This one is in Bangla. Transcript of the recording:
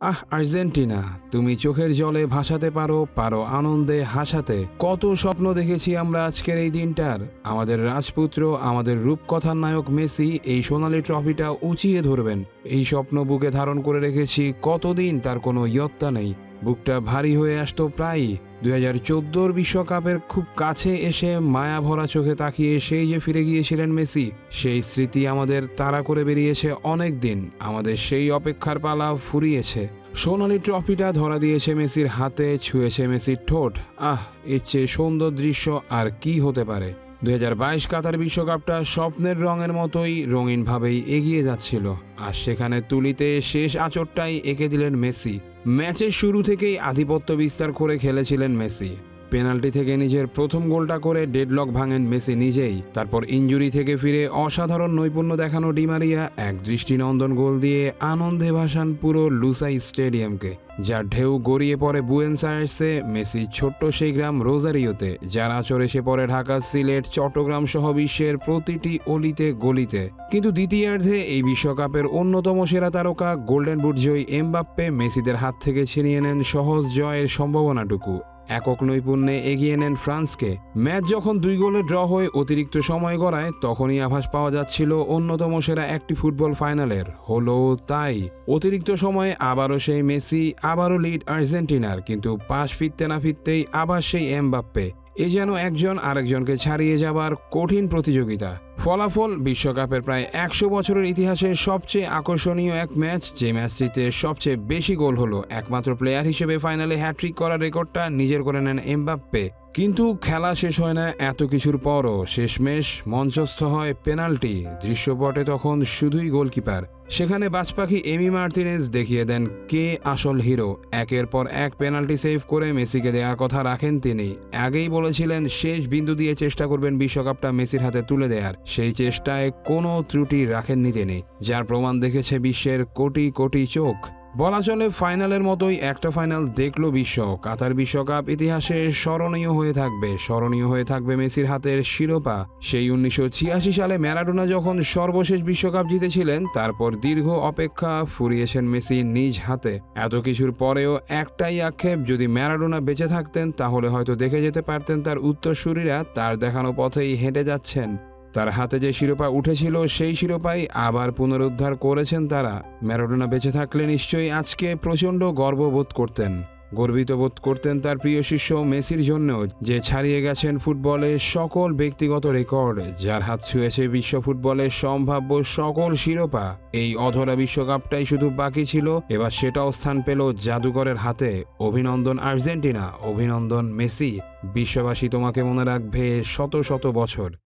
আহ, আর্জেন্টিনা, তুমি চোখের জলে ভাসাতে পারো পারো আনন্দে হাসাতে। কত স্বপ্ন দেখেছি আমরা আজকের এই দিনটার। আমাদের রাজপুত্র, আমাদের রূপকথার নায়ক মেসি এই সোনালী ট্রফিটা উঁচিয়ে ধরবেন। এই স্বপ্ন বুকে ধারণ করে রেখেছি, কতদিন তার কোনো ইয়ত্তা নেই। বুকটা ভারী হয়ে আসতো প্রায়ই। দুই হাজার চোদ্দোর বিশ্বকাপের খুব কাছে এসে মায়া ভরা চোখে তাকিয়ে সেই যে ফিরে গিয়েছিলেন মেসি, সেই স্মৃতি আমাদের তাড়া করে বেরিয়েছে অনেক দিন আমাদের সেই অপেক্ষার পালা ফুরিয়েছে। সোনালি ট্রফিটা ধরা দিয়েছে মেসির হাতে, ছুঁয়েছে মেসির ঠোঁট। আহ, এর চেয়ে সুন্দর দৃশ্য আর কি হতে পারে? দুই হাজার বাইশ কাতার বিশ্বকাপটা স্বপ্নের রঙের মতোই রঙিনভাবেই এগিয়ে যাচ্ছিল। আর সেখানে তুলিতে শেষ আচরটাই এঁকে দিলেন মেসি। ম্যাচের শুরু থেকেই আধিপত্য বিস্তার করে খেলেছিলেন মেসি। পেনাল্টি থেকে নিজের প্রথম গোলটা করে ডেডলক ভাঙেন মেসি নিজেই। তারপর ইঞ্জুরি থেকে ফিরে অসাধারণ নৈপুণ্য দেখানো ডিমারিয়া এক দৃষ্টিনন্দন গোল দিয়ে আনন্দে ভাসান পুরো লুসাই স্টেডিয়ামকে, যার ঢেউ গড়িয়ে পড়ে বুয়েন্স আয়ার্সে মেসি ছোট্ট সেই গ্রাম রোজারিওতে, যার আচর এসে পড়ে ঢাকা সিলেট, চট্টগ্রাম সহ বিশ্বের প্রতিটি অলিতে গলিতে। কিন্তু দ্বিতীয়ার্ধে এই বিশ্বকাপের অন্যতম সেরা তারকা গোল্ডেন বুট জয়ী এমবাপ্পে মেসিদের হাত থেকে ছিনিয়ে নেন সহজ জয়ের সম্ভাবনাটুকু। একক নৈপুণ্যে এগিয়ে নেন ফ্রান্সকে। ম্যাচ যখন দুই গোলে ড্র হয়ে অতিরিক্ত সময় গড়ায়, তখনই আভাস পাওয়া যাচ্ছিল অন্যতম সেরা একটি ফুটবল ফাইনালের। হলো তাই, অতিরিক্ত সময়ে আবারও সেই মেসি, আবারও লিড আর্জেন্টিনার, কিন্তু পাশ ফিরতে না ফিরতেই আবার সেই এমবাপ্পে। এ যেন একজন আরেকজনকে ছাড়িয়ে যাবার কঠিন প্রতিযোগিতা। ফলাফল বিশ্বকাপের প্রায় একশো বছরের ইতিহাসে সবচেয়ে আকর্ষণীয় এক ম্যাচ, যে ম্যাচটিতে সবচেয়ে বেশি গোল হলো। একমাত্র প্লেয়ার হিসেবে ফাইনালে হ্যাট্রিক করার রেকর্ডটা নিজের করে নেন এমবাপ্পে। কিন্তু খেলা শেষ হয় না এত কিছুর পরও। শেষমেশ মঞ্চস্থ হয় পেনাল্টি। দৃশ্যপটে তখন শুধুই গোলকিপার। সেখানে বাজপাখি এমি মার্টিনেজ দেখিয়ে দেন কে আসল হিরো। একের পর এক পেনাল্টি সেভ করে মেসিকে দেওয়ার কথা রাখেন তিনি। আগেই বলেছিলেন, শেষ বিন্দু দিয়ে চেষ্টা করবেন বিশ্বকাপটা মেসির হাতে তুলে দেওয়ার সেই চেষ্টায় কোনো ত্রুটি রাখেননি তিনি, যার প্রমাণ দেখেছে বিশ্বের কোটি কোটি চোখ। বলা চলে ফাইনালের মতোই একটা ফাইনাল দেখল বিশ্ব। কাতার বিশ্বকাপ ইতিহাসে স্মরণীয় হয়ে থাকবে, স্মরণীয় হয়ে থাকবে মেসির হাতের শিরোপা। সেই উনিশশো ছিয়াশি সালে ম্যারাডোনা যখন সর্বশেষ বিশ্বকাপ জিতেছিলেন, তারপর দীর্ঘ অপেক্ষা ফুরিয়েছেন মেসি নিজ হাতে। এত কিছুর পরেও একটাই আক্ষেপ, যদি ম্যারাডোনা বেঁচে থাকতেন, তাহলে হয়তো দেখে যেতে পারতেন তার উত্তরসূরিরা, তার দেখানো পথেই হেঁটে যাচ্ছেন। তার হাতে যে শিরোপা উঠেছিল, সেই শিরোপাই আবার পুনরুদ্ধার করেছেন তারা। ম্যারাডোনা বেঁচে থাকলে নিশ্চয়ই আজকে প্রচণ্ড গর্ববোধ করতেন। গর্বিত বোধ করতেন তার প্রিয় শিষ্য মেসির জন্য যে ছাড়িয়ে গেছেন ফুটবলে সকল ব্যক্তিগত রেকর্ড, যার হাত ছুঁয়েছে বিশ্ব ফুটবলের সম্ভাব্য সকল শিরোপা। এই অধরা বিশ্বকাপটাই শুধু বাকি ছিল, এবার সেটাও স্থান পেল জাদুকরের হাতে। অভিনন্দন আর্জেন্টিনা, অভিনন্দন মেসি। বিশ্ববাসী তোমাকে মনে রাখবে শত শত বছর।